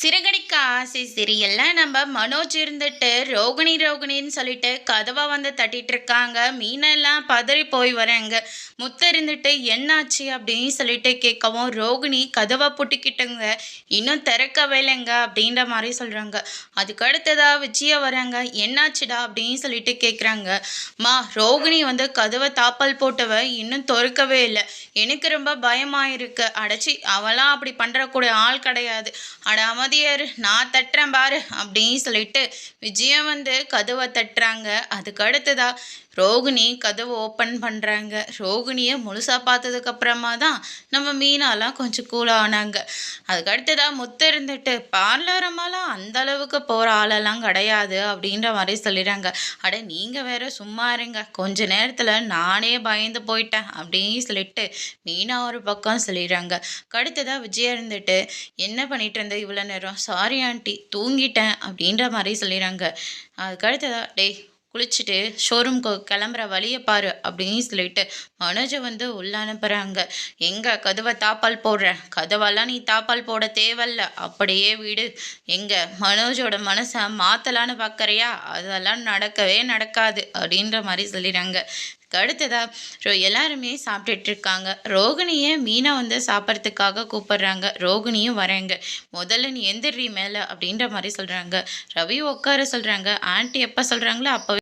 சிறகடிக்க ஆசை சீரியல்ல நம்ம மனோஜ் இருந்துட்டு ரோகிணி ரோகிணின்னு சொல்லிட்டு கதவை வந்து தட்டிட்டு இருக்காங்க. மீனெல்லாம் பதறி போய் வராங்க. முத்த இருந்துட்டு என்னாச்சு? அப்படின்னு சொல்லிட்டு கேட்கவும் ரோகிணி கதவை புட்டிக்கிட்டுங்க. இன்னும் திறக்கவே இல்லைங்க அப்படின்ற மாதிரி சொல்கிறாங்க அதுக்கு அடுத்ததா விஜயா வராங்க. என்னாச்சுடா? அப்படின்னு சொல்லிட்டு கேட்குறாங்க மா ரோகிணி வந்து கதவை தாப்பல் போட்டவ இன்னும் திறக்கவே இல்லை. எனக்கு ரொம்ப பயமாக இருக்கு அடைச்சி அவளாம் அப்படி பண்ணுறக்கூடிய ஆள் கிடையாது. அடாமல் அமைதியாரு நான் தட்டுறேன் பாரு அப்படின்னு சொல்லிட்டு விஜயம் வந்து கதவை தட்டுறாங்க. அதுக்கு அடுத்ததா ரோகிணி கதவை ஓப்பன் பண்ணுறாங்க ரோகிணியை முழுசாக பார்த்ததுக்கப்புறமா தான் நம்ம மீனாலாம் கொஞ்சம் கூலாக ஆனாங்க. அதுக்கு அடுத்ததாக முத்து இருந்துட்டு பார்லரமாலாம் அந்த அளவுக்கு போகிற ஆளெல்லாம் கிடையாது அப்படின்ற மாதிரி சொல்லிடுறாங்க. அட நீங்கள் வேற சும்மா இருங்க. கொஞ்ச நேரத்தில் நானே பயந்து போயிட்டேன் அப்படின்னு சொல்லிட்டு மீனா ஒரு பக்கம் சொல்லிடுறாங்க. அடுத்ததாக விஜயா இருந்துட்டு என்ன பண்ணிட்டு இருந்த இவ்வளோ நேரம். சாரி ஆண்டி தூங்கிட்டேன். அப்படின்ற மாதிரி சொல்லிடுறாங்க அதுக்கடுத்ததா டேய் குளிச்சுட்டு ஷோரூம்க்கு கிளம்புற வழியை பாரு. அப்படின்னு சொல்லிட்டு மனோஜை வந்து உள்ள அனுப்புகிறாங்க எங்கே கதவை தாப்பால் போடுறேன் கதவெல்லாம் நீ தாப்பால் போட தேவையில்ல. அப்படியே வீடு. எங்கே மனோஜோட மனசை மாற்றலான்னு பார்க்குறியா அதெல்லாம் நடக்கவே நடக்காது. அப்படின்ற மாதிரி சொல்லிடுறாங்க அடுத்ததாக ரோ எல்லாருமே சாப்பிட்டுட்டு இருக்காங்க ரோகிணியை மீனை வந்து சாப்பிட்றதுக்காக கூப்பிட்றாங்க. ரோகிணியும் வரேங்க. முதல்ல நீ எந்திரி மேலே அப்படின்ற மாதிரி சொல்கிறாங்க ரவி உட்கார சொல்கிறாங்க ஆண்டி எப்போ சொல்கிறாங்களோ அப்போவே